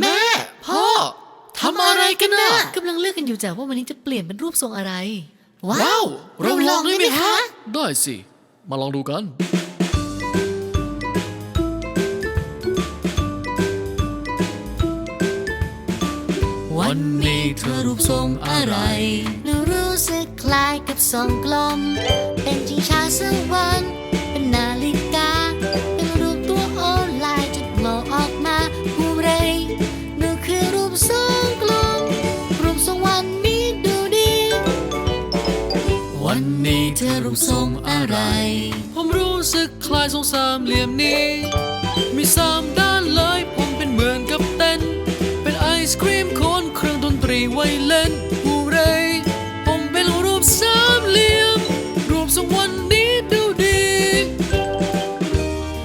แม่ พ่อทำอะไรกันน่ะกำลังเลือกกันอยู่จ้ะว่าวันนี้จะเปลี่ยนเป็นรูปทรงอะไร ว้าว เราลองได้ไหมคะ ได้สิ มาลองดูกัน วันนี้เธอรูปทรงอะไรหนูรู้สึกคล้ายกับทรงกลม เป็นจิงชาสวรรค์เป็นนาฬิกา เป็นรูปตัวโอลายจุดโมออกมาฮูเรหนูคือรูปทรงกลม รูปทรงวันนี้ดูดี วันนี้เธอรูปทรงอะไร ผมรู้สึกคล้ายทรงสามเหลี่ยมนี้ มีสามด้าน ไว้เล่นฮูเรผมเป็นรูปสามเหลี่ยม รูปทรงวันนี้ดูดี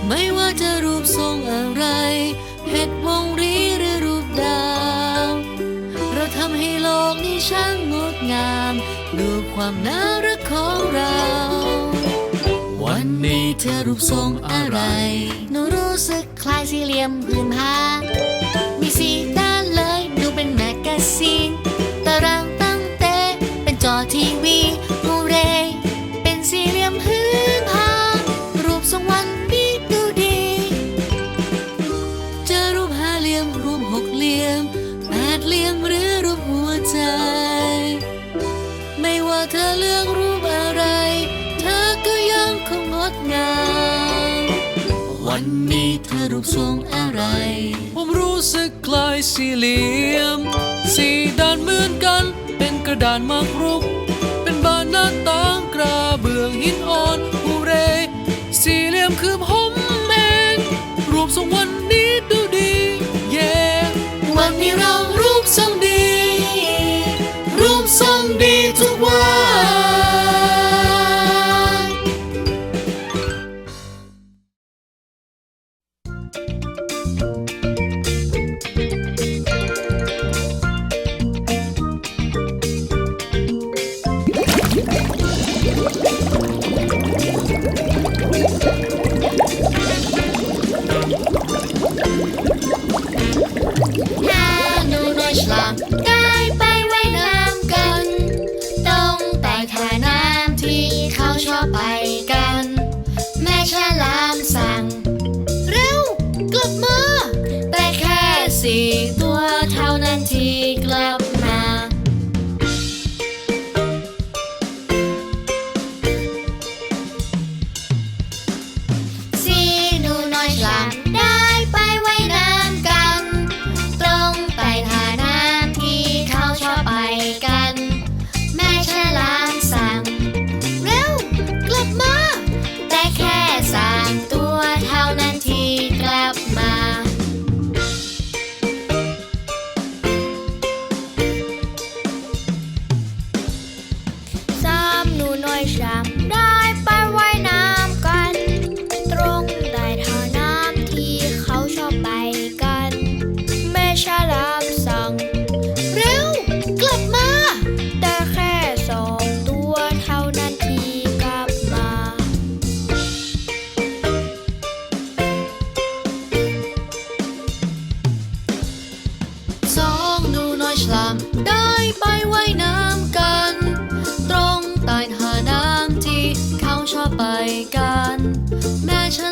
ไม่ว่าจะรูปทรงอะไรเพชรวงรีหรือรูปดาว เราทำให้โลกนี้ช่างงดงามดูความน่ารักของเรา วันนี้เธอรูปทรงอะไร หนูรู้สึกคล้ายสี่เหลี่ยมผืนผ้ามีสีด้านเลยดูเป็นแมกกาซีน ปทรงอะไร ผมรู้สึกคล้ายสี่เหลี่ยม สี่ด้านเหมือนกัน เป็นกระดานมักรุก เป็นบานหน้าต่างกระเบื้องหินอ่อนฮูเร สี่เหลี่ยมคือผมเองรูปทรงวันนี้ดูดีเย้วันนี้เรารูปทรงดี รูปทรงดีทุกวัน แม่ฉ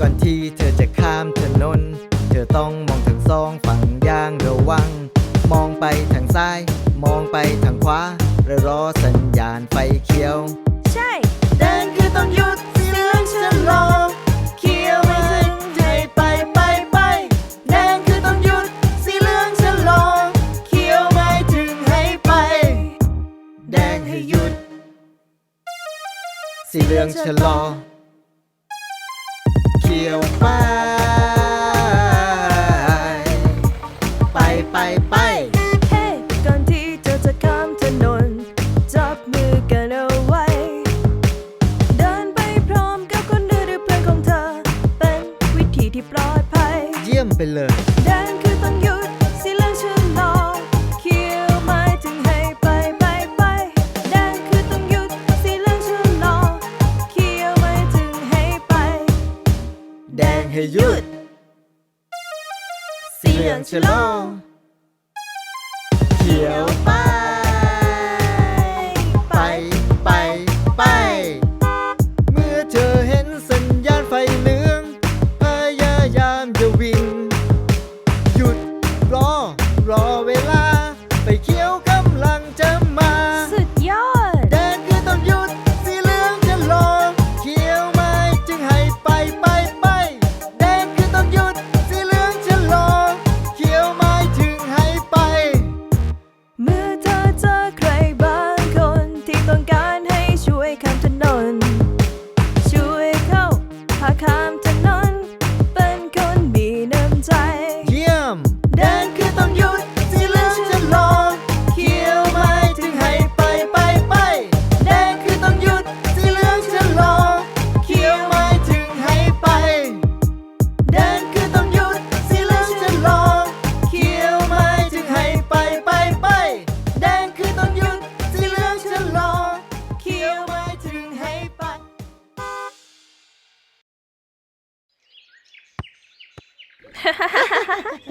ก่อนที่เธอจะข้ามถนน เธอต้องมองทั้งซองฝั่งย่างระวัง มองไปทางซ้าย มองไปทางขวาและรอสัญญาณไฟเขียว ใช่แดงคือต้องหยุดสีเหลืองชะลอเขียวไม่ขึ้นให้ไปไปไปแดงคือต้องหยุดสีเหลืองชะลอเขียวหมาถึงให้ไป แดงให้หยุด สีเหลืองชะลอ ที่ยวไป ไปไปไป เฮ้อนที่เธอจะข้ามถนน จับมือกันเอาไว้ เดินไปพร้อมกับคนรือหรือเพลงของเธอ เป็นวิธีที่ปลยเยี่ไปเลย slow Yeah.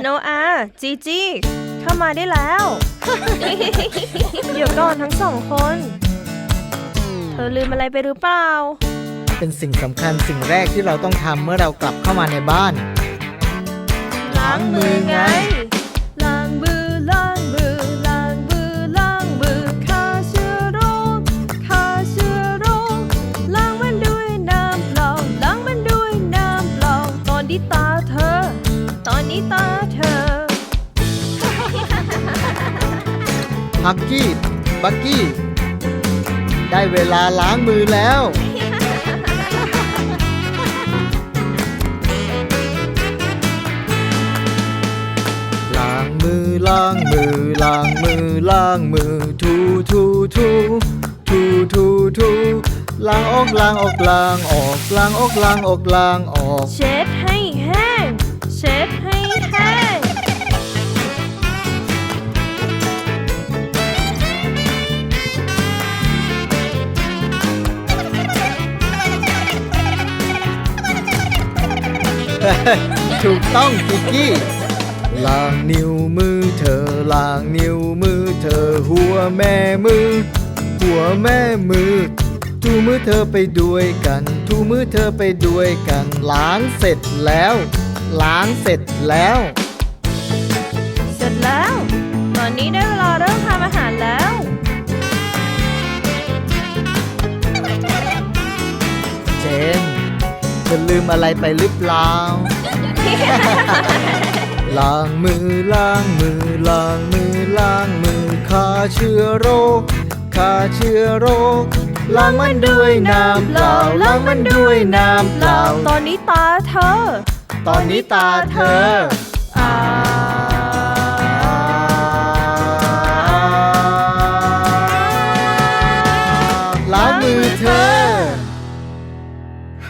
โนอาจีจีเข้ามาได้แล้ว เดี๋ยวก่อนทั้งสองคน เธอลืมอะไรไปหรือเปล่า เป็นสิ่งสำคัญสิ่งแรกที่เราต้องทำเมื่อเรากลับเข้ามาในบ้าน ล้างมือไง ฮักกี้ บักกี้ ได้เวลาล้างมือแล้ว ล้างมือล้างมือล้างมือล้างมือทูทูทูทูทูทูล้างออกล้างออกล้างออกล้างออกล้างออกล้างออก เช็ดให้แห้ง เช็ด ถูกต้องกิกกี้ล้างนิ้วมือเธอล้างนิ้วมือเธอ หัวแม่มือ หัวแม่มือถูมือเธอไปด้วยกันถูมือเธอไปด้วยกันล้างเสร็จแล้ว ล้างเสร็จแล้ว เสร็จแล้วตอนนี้ได้ ธอลืมอะไรไปหรือเปล่า ล้างมือล้างมือล้างมือล้างมือฆ่าเชื้อโรคฆ่าเชื้อโรค ล้างมันด้วยน้ำเปล่าล้างมันด้วยน้ำเปล่า ตอนนี้ตาเธอ ตอนนี้ตาเธออ่า